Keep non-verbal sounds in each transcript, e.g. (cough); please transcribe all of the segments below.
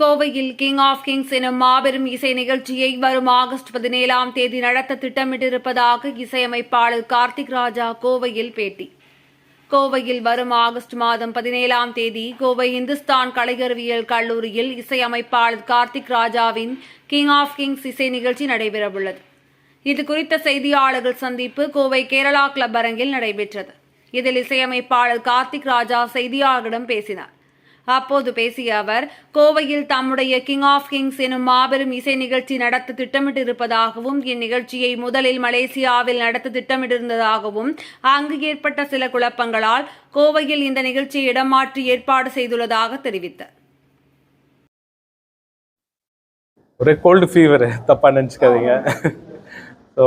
கோவையில் king of Kings எனும் மாபெரும் இசை நிகழ்ச்சியை வரும் ஆகஸ்ட் பதினேழாம் தேதி நடத்த திட்டமிட்டிருப்பதாக இசையமைப்பாளர் கார்த்திக் ராஜா கோவையில் பேட்டி. கோவையில் வரும் ஆகஸ்ட் மாதம் பதினேழாம் தேதி கோவை இந்துஸ்தான் கலைஞரவியல் கல்லூரியில் இசையமைப்பாளர் கார்த்திக் ராஜாவின் கிங் ஆஃப் கிங்ஸ் இசை நிகழ்ச்சி நடைபெறவுள்ளது. இது குறித்த செய்தியாளர்கள் சந்திப்பு கோவை கேரளா கிளப் அரங்கில் நடைபெற்றது. இதில் இசையமைப்பாளர் கார்த்திக் ராஜா செய்தியாளர்களிடம் பேசினார். அப்போது பேசிய அவர் கோவையில் தம்முடைய கிங் ஆஃப் கிங்ஸ் எனும் மாபெரும் இசை நிகழ்ச்சி நடத்த திட்டமிட்டிருப்பதாகவும் இந்நிகழ்ச்சியை முதலில் மலேசியாவில் நடத்த திட்டமிட்டிருந்ததாகவும் அங்கு ஏற்பட்ட சில குழப்பங்களால் கோவையில் இந்த நிகழ்ச்சியை இடமாற்றி ஏற்பாடு செய்துள்ளதாக தெரிவித்தார். ஒரே கோல்டு ஃபீவர் தப்பாக நினச்சிக்காதீங்க. ஸோ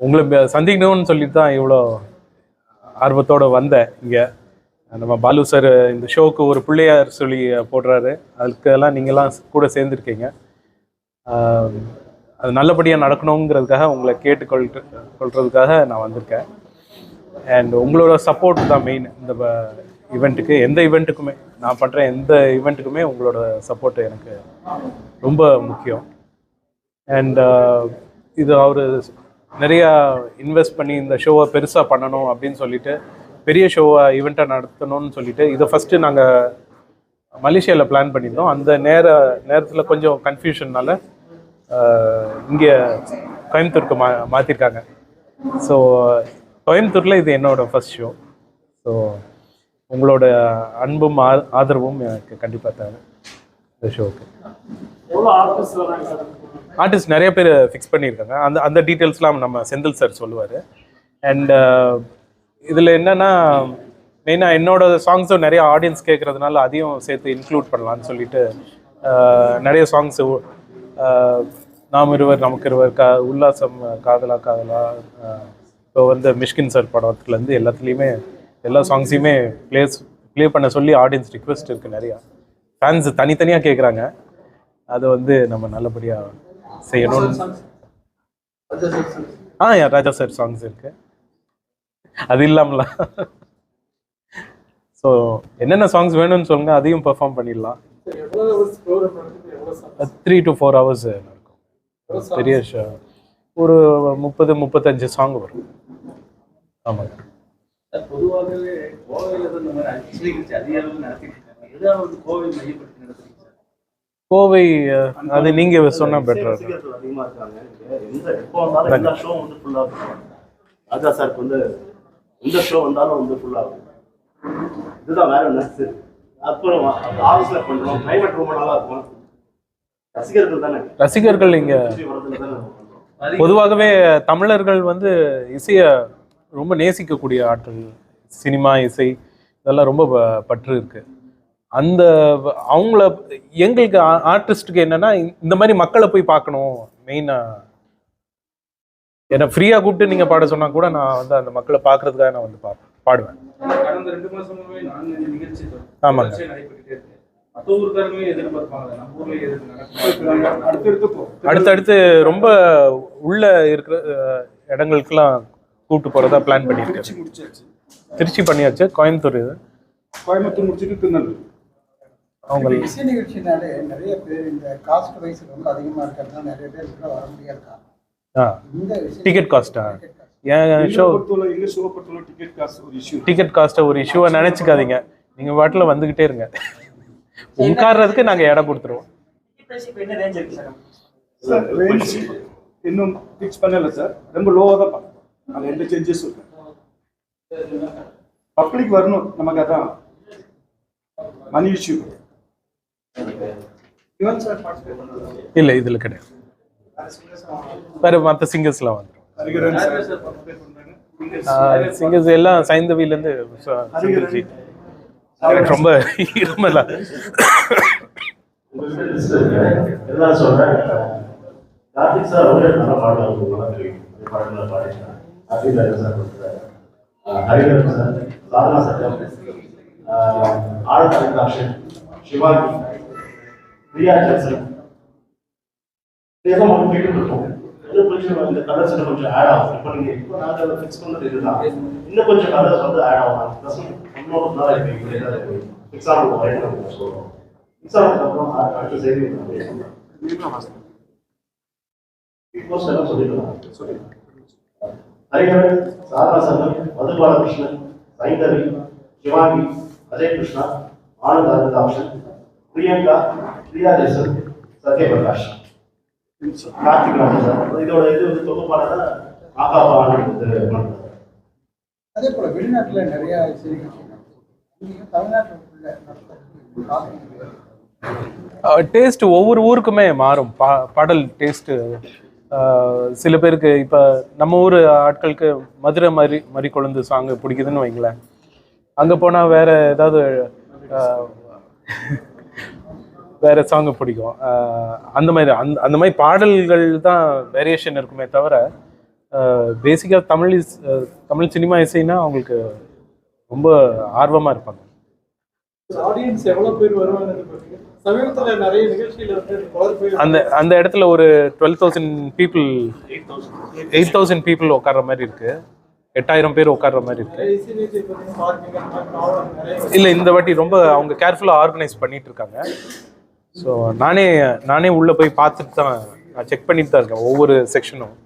உங்களை சந்திக்கணும்னு சொல்லிட்டு தான் இவ்வளோ ஆர்வத்தோடு வந்தேன் இங்கே. நம்ம பாலு சார் இந்த ஷோவுக்கு ஒரு பிள்ளையார் சொல்லி போடுறாரு. அதுக்கெல்லாம் நீங்களாம் கூட சேர்ந்துருக்கீங்க. அது நல்லபடியாக நடக்கணுங்கிறதுக்காக உங்களை கேட்டுக்கொள் கொள்றதுக்காக நான் வந்திருக்கேன். அண்ட் உங்களோட சப்போர்ட் தான் மெயின் இந்த ஈவெண்ட்டுக்கு எந்த ஈவெண்ட்டுக்குமே நான் பண்ணுற எந்த ஈவெண்ட்டுக்குமே உங்களோட சப்போர்ட் எனக்கு ரொம்ப முக்கியம். அண்ட் இது அவர் நிறையா இன்வெஸ்ட் பண்ணி இந்த ஷோவை பெருசாக பண்ணணும் அப்படின்னு சொல்லிட்டு பெரிய ஷோவை ஈவெண்ட்டாக நடத்தணும்னு சொல்லிட்டு இதை ஃபஸ்ட்டு நாங்கள் மலேசியாவில் பிளான் பண்ணியிருந்தோம். அந்த நேர நேரத்தில் கொஞ்சம் கன்ஃபியூஷன்னால இங்கே கோயம்புத்தூருக்கு மா மாற்றிருக்காங்க ஸோ கோயம்புத்தூரில் இது என்னோட ஃபர்ஸ்ட் ஷோ ஸோ உங்களோட அன்பும் ஆ- ஆதரவும் எனக்கு கண்டிப்பாக தேவை. இந்த ஷோவுக்கு ஆர்டிஸ்ட் நிறைய பேர் ஃபிக்ஸ் பண்ணியிருக்காங்க. அந்த அந்த டீட்டெயில்ஸ்லாம் நம்ம செந்தில் சார் சொல்லுவார். அண்ட் இதில் என்னன்னா மெயினாக என்னோட சாங்ஸும் நிறைய ஆடியன்ஸ் கேட்குறதுனால அதையும் சேர்த்து இன்க்ளூட் பண்ணலான்னு சொல்லிட்டு நிறைய சாங்ஸு நாம் இருவர் நமக்கு இருவர் கா உல்லாசம் காதலா காதலா இப்போ வந்து மிஷ்கின் சார் படத்துலேருந்து எல்லாத்துலேயுமே எல்லா சாங்ஸையுமே ப்ளேஸ் ப்ளே பண்ண சொல்லி ஆடியன்ஸ் ரிக்வெஸ்ட் இருக்குது நிறையா. ஃபேன்ஸ் தனித்தனியாக கேட்குறாங்க அதை வந்து நம்ம நல்லபடியாக செய்யணும்னு ஆ ராஜா சார் சாங்ஸ் இருக்கு. அது இல்லாமல. ஸோ என்னென்ன சாங்ஸ் வேணும்னு சொல்லுங்க அதையும் பெர்ஃபார்ம் பண்ணிடலாம். த்ரீ டு ஃபோர் ஹவர்ஸ் நடக்கும் பெரிய ஷோ ஒரு முப்பது முப்பத்தஞ்சு சாங் வரும். ஆமாங்க. கோவை அது நீங்க சொன்னா பெட்டரா அதிகமா இருக்காங்க. எந்த ஷோ வந்தாலும் வந்து ஃபுல்லா இருக்கும் இதுதான் வேற நர்ஸ் அப்புறம் ஆஃபீஸ்ல பண்றோம். கிளைமேட் ரொம்ப நல்லா இருக்கும் ரசிகர்கள் தானே? ரசிகர்கள் இங்க. பொதுவாகவே தமிழர்கள் வந்து இசையை ரொம்ப நேசிக்கக்கூடிய ஆட்கள். சினிமா இசை இதெல்லாம் ரொம்ப பற்று இருக்கு. அந்த அவங்கள எங்களுக்கு ஆர்டிஸ்ட்டுக்கு என்னன்னா இந்த- மாதிரி மக்களை போய் பார்க்கணும் மெயினா என்னை ஃப்ரீயாக கூப்பிட்டு நீங்கள் பாட சொன்னா கூட நான் வந்து அந்த மக்களை பார்க்கறதுக்காக நான் வந்து பா பாடுவேன். ஆமாங்க. அடுத்தடுத்து போ. அடுத்தடுத்து ரொம்ப உள்ள இருக்கிற அஹ், இடங்களுக்கெல்லாம் கூப்பிட்டு போகிறதா பிளான் பண்ணியிருக்கேன். திருச்சி பண்ணியாச்சு. கோயம்புத்தூர் இது. கோயம்புத்தூர் முடிச்சுட்டு திருநெல்வேலி. அவங்க இசை நிகழ்ச்சினாலே நிறைய பேர் இந்த காஸ்ட் வைஸ் ரொம்ப அதிகமா இருக்கிறதுனால நிறைய பேர் வர முடியாது டிக்கெட் காஸ்ட்டா என் எங்களை ஷோ டிக்கெட் காசு ஒரு இஷ்யூ டிக்கெட் காஸ்ட்டை ஒரு இஷ்யூவை நினச்சிக்காதீங்க. நீங்கள் வாட்டில் வந்துக்கிட்டே இருங்க. உட்கார்றதுக்கு நாங்கள் இடம் கொடுத்துருவோம். சார் ரேஞ்ச் இன்னும் ஃபிக்ஸ் பண்ணல சார் ரொம்ப லோவாக தான் பார்க்கணும். அது எந்த சேஞ்சஸ் பப்ளிக் வரணும் நமக்கு அதான். Money issue. இல்லை இதில் கிடையாது. வேறு மற்ற சிங்கர்ஸ்லாம் வந்துடும் சிங்கர்ஸ் எல்லாம் சைந்தவிலேருந்து சிங்கர்ஜி ரொம்ப இருமலா. சிவாஜி பிரியா ஜெர்சன் இதெல்லாம் நம்ம கேட்டு இருக்கோம் இது கொஞ்சம் இந்த கலர்ஸ் கொஞ்சம் ஆட் ஆகும் இப்போ நீங்க இப்போ நாங்கள் அதை ஃபிக்ஸ் பண்ணது இதுதான் இன்னும் கொஞ்சம் கலர்ஸ் வந்து ஆட் ஆகும் ப்ளஸ் இன்னொரு நாள் இப்போ இப்படி ஏதாவது போய் எக்ஸாம்பிள் சொல்றோம் மின்சாரத்துக்கு அப்புறம் அடுத்த செய்தி இப்போ சார் எல்லாம் சொல்லிடலாம் ஹரிஹரன் சாரா சங்கர் மதுபாலகிருஷ்ணன் சைந்தவி சிவாங்கி அஜய் கிருஷ்ணா ஆனந்த் அனந்தாப்ஷன் பிரியங்கா பிரியா தேசன் சத்யபிரகாஷ் இதோட இது வந்து அதே போல வெளிநாட்டுல நிறைய டேஸ்ட் ஒவ்வொரு ஊருக்குமே மாறும். பா பாடல் டேஸ்ட்டு சில பேருக்கு இப்போ நம்ம ஊர் ஆட்களுக்கு மதுரை மாதிரி மறி கொழுந்து சாங் பிடிக்குதுன்னு வைங்களேன். அங்கே போனால் வேற ஏதாவது வேற சாங் பிடிக்கும். அந்த மாதிரி அந்த அந்த மாதிரி பாடல்கள் தான் வேரியேஷன் இருக்குமே தவிர பேசிக்காக தமிழ் இஸ் தமிழ் சினிமா இசைன்னா அவங்களுக்கு ரொம்ப ஆர்வமாக இருப்பாங்க. ஆடியன்ஸ் எவ்வளவு பேர் போய் அந்த அந்த இடத்துல ஒரு twelve thousand people eight thousand people உட்கார்ற மாதிரி இருக்கு. எட்டாயிரம் பேர் உட்கார்ற மாதிரி இருக்கு. இல்லை இந்த வாட்டி ரொம்ப அவங்க கேர்ஃபுல்லாக ஆர்கனைஸ் பண்ணிட்டு இருக்காங்க. ஸோ நானே நானே உள்ளே போய் பார்த்துட்டு தான் நான் செக் பண்ணிட்டு தான் இருக்கேன் ஒவ்வொரு செக்ஷனும்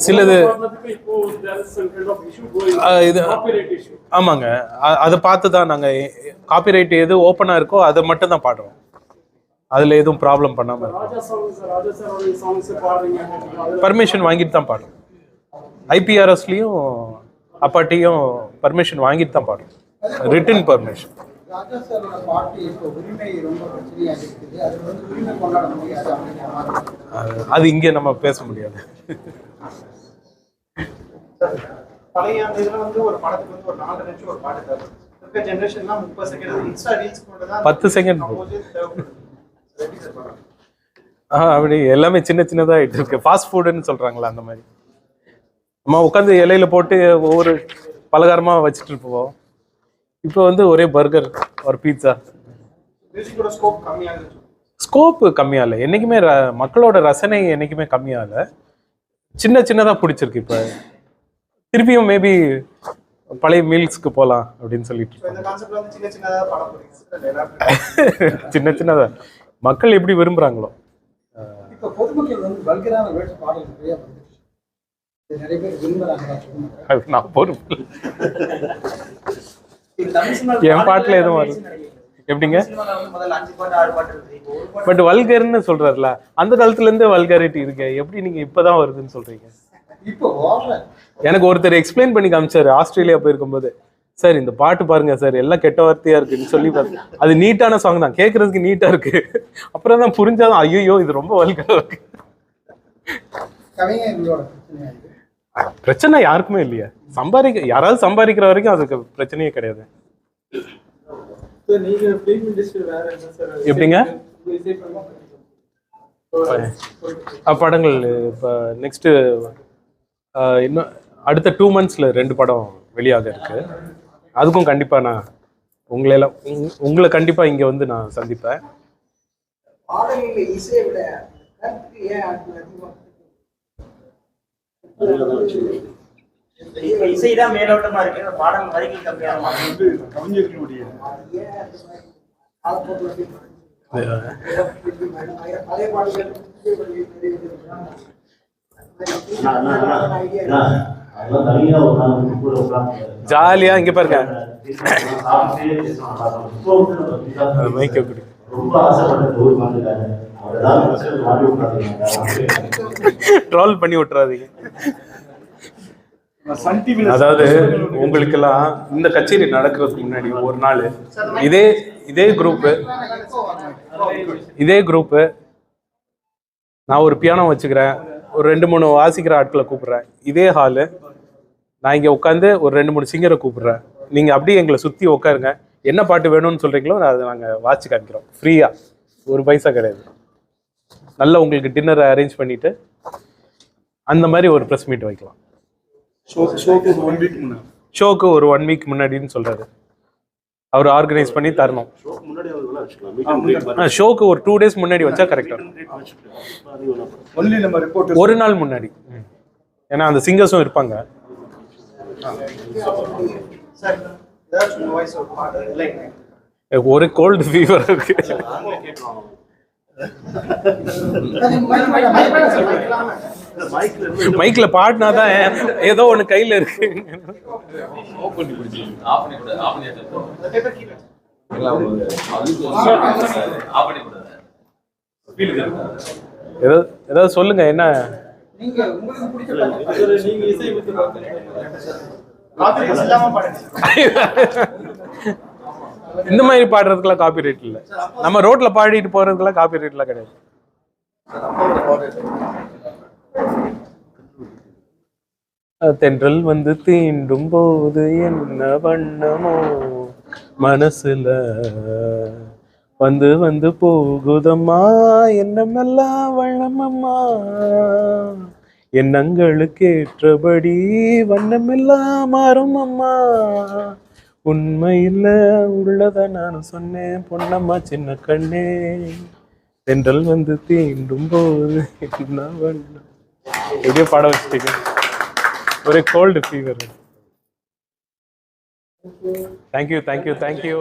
சிலது- இது-. ஆமாங்க. அதை பார்த்து தான் நாங்கள் காப்பிரைட் எது ஓப்பனாக இருக்கோ அதை மட்டும் தான் பாடுறோம். அதில் எதுவும் ப்ராப்ளம் பண்ணாமல் இருக்கும். பர்மிஷன் வாங்கிட்டு தான் பாடுறோம். ஐபிஆர்எஸ்லேயும் அப்பாட்டியும் பர்மிஷன் வாங்கிட்டு தான் பாடுறோம் ரிட்டன் பர்மிஷன் அது இங்கே நம்ம பேச முடியாது. பழைய அந்த இதுல வந்து ஒரு படத்துக்கு வந்து ஒரு நாலு நிமிஷம் ஒரு பாட்டு தேவை இருக்க ஜென்ரேஷன்லாம் முப்பது செகண்ட் இன்ஸ்டா ரீல்ஸ் கொண்டு தான் பத்து செகண்ட்? ஆ அப்படி எல்லாமே சின்ன சின்னதாக ஆயிட்டு இருக்கு. ஃபாஸ்ட் ஃபுட்டுன்னு சொல்கிறாங்களா அந்த மாதிரி. நம்ம உட்காந்து இலையில போட்டு ஒவ்வொரு பலகாரமாக வச்சுட்டு இருப்போம். இப்போ வந்து ஒரே பர்கர் ஒரு பீட்சா ஸ்கோப்பு கம்மியாகல என்றைக்குமே ர மக்களோட ரசனை என்றைக்குமே கம்மியாகல சின்ன சின்னதாக பிடிச்சிருக்கு இப்போ. திருப்பியும் மேபி பழைய மீல்ஸ்க்கு போகலாம் அப்படின்னு சொல்லிட்டு சின்னதா. (laughs) சின்ன சின்னதாக மக்கள் எப்படி விரும்புகிறாங்களோ அது நான் பொறுப்பு. என் பாட்டுல எதுவும் வரும். எப்படிங்க? பட் வல்கர்னு சொல்றாருல அந்த காலத்துல இருந்தே வல்காரிட்டி இருக்கு எப்படி நீங்க இப்பதான் வருதுன்னு சொல்றீங்க? எனக்கு ஒருத்தர் எக்ஸ்பிளைன் பண்ணி காமிச்சாரு ஆஸ்திரேலியா போயிருக்கும்போது. சார் இந்த பாட்டு பாருங்க சார் எல்லாம் கெட்ட வார்த்தையா இருக்குன்னு சொல்லி அது நீட்டான சாங் தான் கேட்கறதுக்கு நீட்டா இருக்கு. அப்புறம் தான் புரிஞ்சாதான் ஐயோ இது ரொம்ப வல்கரா இருக்கு. பிரச்சனை யாருக்குமே இல்லையா. சம்பாதிக்க யாராவது சம்பாதிக்கிற வரைக்கும் அதுக்கு பிரச்சனையே கிடையாது. எப்படிங்க? படங்கள் இப்போ நெக்ஸ்ட்டு இன்னும் அடுத்த டூ மந்த்ஸில் ரெண்டு படம் வெளியாக இருக்கு. அதுக்கும் கண்டிப்பாக நான் உங்களை எல்லாம் உங்- உங்களை கண்டிப்பாக இங்கே வந்து நான் சந்திப்பேன். இப்ப இசைதான் மேலோட்டமா இருக்கு. அந்த பாடல் வந்து கவிஞர்களுடைய உட்கார்ந்து ஜாலியா இங்க பாருங்க. ரொம்ப ஆசைப்பட்ட ட்ரால் பண்ணி விட்டுறாதீங்க. அதாவது உங்களுக்கெல்லாம் இந்த கச்சேரி நடக்கிறதுக்கு முன்னாடி ஒரு நாள் இதே இதே குரூப்பு இதே குரூப்பு நான் ஒரு பியானோ வச்சுக்கிறேன் ஒரு ரெண்டு மூணு வாசிக்கிற ஆட்களை கூப்பிடுறேன். இதே ஹாலு நான் இங்கே உட்காந்து ஒரு ரெண்டு மூணு சிங்கரை கூப்பிடுறேன். நீங்கள் அப்படியே எங்களை சுற்றி உட்காருங்க. என்ன பாட்டு வேணும்னு சொல்கிறீங்களோ அதை நாங்கள் வாட்சி காமிக்கிறோம். ஃப்ரீயாக ஒரு பைசா கிடையாது. நல்லா உங்களுக்கு டின்னரை அரேஞ்ச் பண்ணிவிட்டு அந்த மாதிரி ஒரு ப்ரெஸ் மீட் வைக்கலாம். ஷோக்கு ஒரு ஒன் வீக் முன்னாடின்னு சொல்கிறாரு அவர் ஆர்கனைஸ் பண்ணி தரணும். ஷோக்கு ஒரு டூ டேஸ் முன்னாடி வச்சா கரெக்டாக ஒரு நாள் முன்னாடி. ஏன்னா அந்த சிங்கர்ஸும் இருப்பாங்க. ஒரு கோல்டு ஃபீவர் இருக்கு. (laughs) மைக்ல பாடினா தான் ஏதோ ஒண்ணு கையில இருக்கு. ஏதாவது ஏதாவது சொல்லுங்க என்ன? நீங்க (laughs) இந்த மாதிரி பாடுறதுக்குலாம் காப்பி ரைட் இல்ல. நம்ம ரோட்ல பாடிட்டு போறதுக்குலாம் காப்பி ரைட்லாம் கிடையாது. தென்றல் வந்து தீண்டும் போது என்ன வண்ணமோ மனசுல? வந்து வந்து போகுதம்மா என்னமெல்லாம் வண்ணமம்மா. எண்ணங்களுக்கு ஏற்றபடி வண்ணமெல்லாம் மாறும் அம்மா உண்மையில் உள்ளத நான் சொன்னேன் பொன்னம்மா சின்ன கண்ணே. தென்றல் வந்து தீண்டும் போது என்ன எப்படியோ பாட வச்சுட்டீங்க. ஒரே cold fever thank you thank you thank you